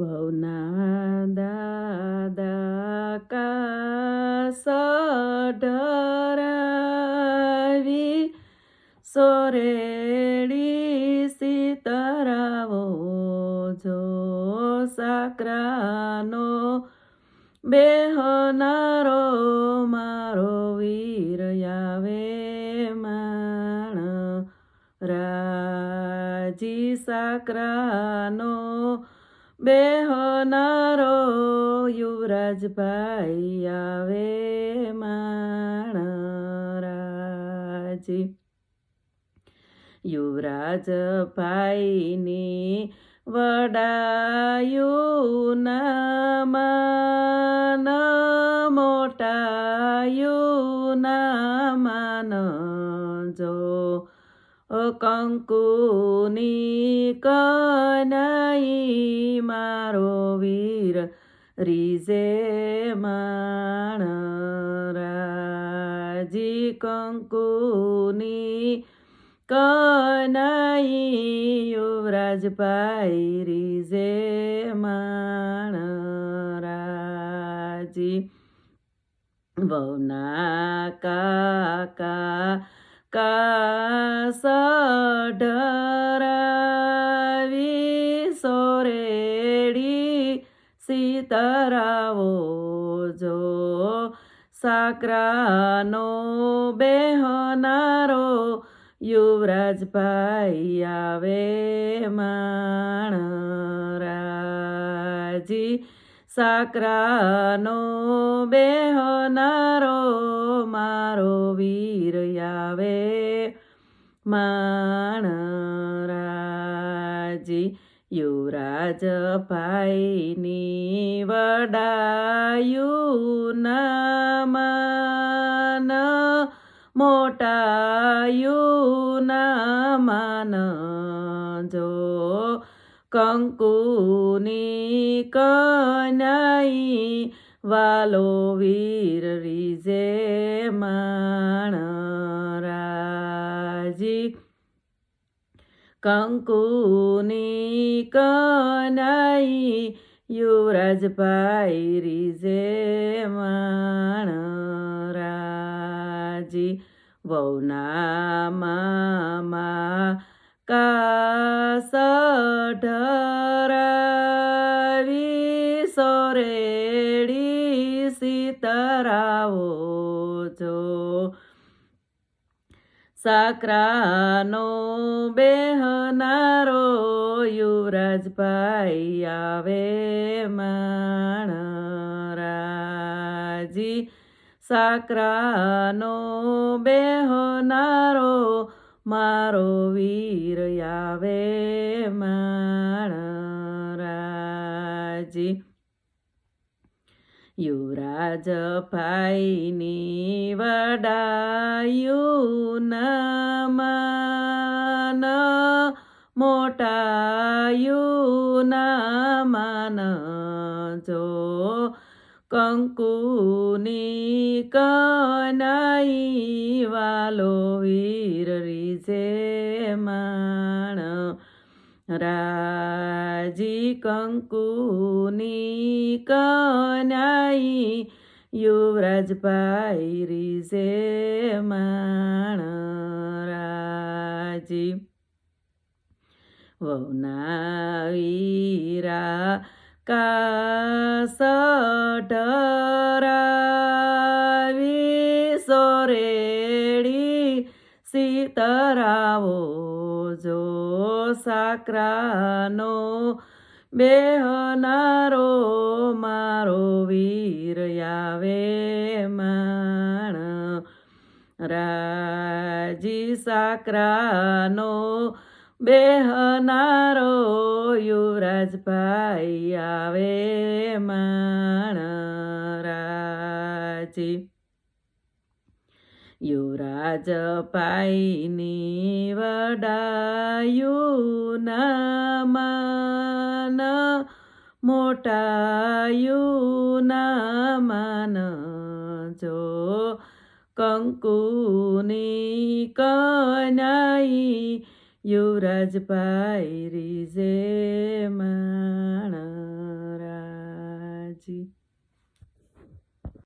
વહુના દાદા કા ઢરાવી સોરેડી સીતરાવો જો સાકરાનો બેહનારો મારો વીર આવે માણ રાજી સાકરાનો બેહનારો યુવરાજભાઈ આવે માણરાજી. યુવરાજભાઈની યુવરાજ કંકુની કનાઈ મારો વીર રીઝે માણ રાજી કંકુની કનાઈ યુવરાજભાઈ રીઝે માણ રાજી. વહુના કાકા કાસ સાકરાનો બેહનારો યુવરાજભાઈ આવે માણરાજી સાકરાનો બેહનારો મારો વીર આવે માણ युवराज पाइनी वडायु नमान मोटायु नमान जो कङ्कुनी कनाइ वालो वीर रिजे मान। कङ्कुनी कनाई युवराज पाइ रिजे। राजी भौनामा कासठरारी सोरेडी हो छो સાકરાનો બેહનારો યુવરાજભાઈ આવે માણ રાજી સાકરાનો બેહનારો મારો વીર આવે માણ युवराजपायिनी वडायु मान मोटायु मान जो कङ्कुनी कनाइवालो वीर रिजेमा રાજી કંકુની કનાઈ યુવરાજભાઈ રીઝે માણ રાજી વહુના વીરા કાસ ઢરાવી સોરેડી સીતરાવો સાકરાનો બેહનારો મારો વીર આવે માણ રાજી સાકરાનો બેહનારો યુવરાજભાઈ આવે માણ રાજી युवराज पाइने बडायो मान मोटायो नामान जो कङ्कुने कनाई युवराज पाइरी जे माणराजी